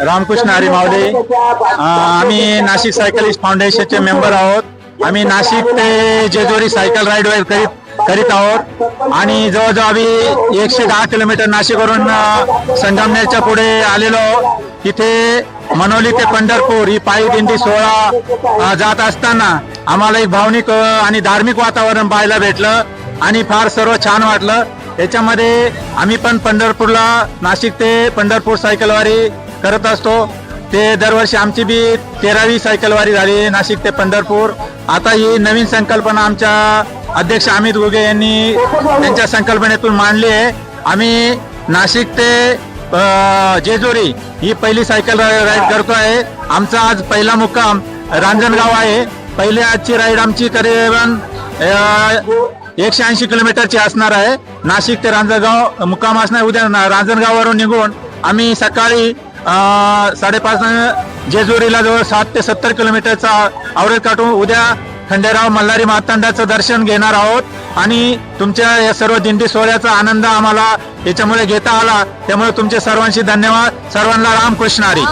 रामकृष्ण हरी मावले आम्ही नाशिक सायकलिस्ट फाउंडेशनचे मेंबर आहोत. आम्ही नाशिक ते जेजुरी सायकल राईड करीत करीत आहोत. आणि जवळजवळ आम्ही एकशे दहा किलोमीटर नाशिकवरून संगमनेरच्या पुढे आलेलो तिथे मनोली ते पंढरपूर ही पायी दिंडी सोहळा जात असताना आम्हाला एक भावनिक आणि धार्मिक वातावरण पाहायला भेटलं. आणि फार सर्व छान वाटलं. त्याच्यामध्ये आम्ही पण पंढरपूरला नाशिक ते पंढरपूर सायकलवारी करत असतो. ते दरवर्षी आमची बी तेरावी सायकलवारी झाली नाशिक ते पंढरपूर. आता ही नवीन संकल्पना आमच्या अध्यक्ष अमित गुगे यांनी त्यांच्या संकल्पनेतून मांडली आहे. आम्ही नाशिक ते जेजुरी ही पहिली सायकल राईड करतो आहे आमचा आज पहिला मुक्काम रांजणगाव आहे. पहिली आजची राईड आमची करीबन एकशे ऐंशी किलोमीटरची असणार आहे. नाशिक ते रांजणगाव मुक्काम असणार उद्या रांजणगाववरून निघून आम्ही सकाळी साडेपाच जेजुरीला जवळ साठ ते सत्तर किलोमीटरचा आवरेज काढून उद्या खंडेराव मल्हारी मार्तंडाचं दर्शन घेणार आहोत. आणि तुमच्या या सर्व दिंडी सोहळ्याचा आनंद आम्हाला याच्यामुळे घेता आला. त्यामुळे तुमचे सर्वांशी धन्यवाद. सर्वांना रामकृष्ण हरी.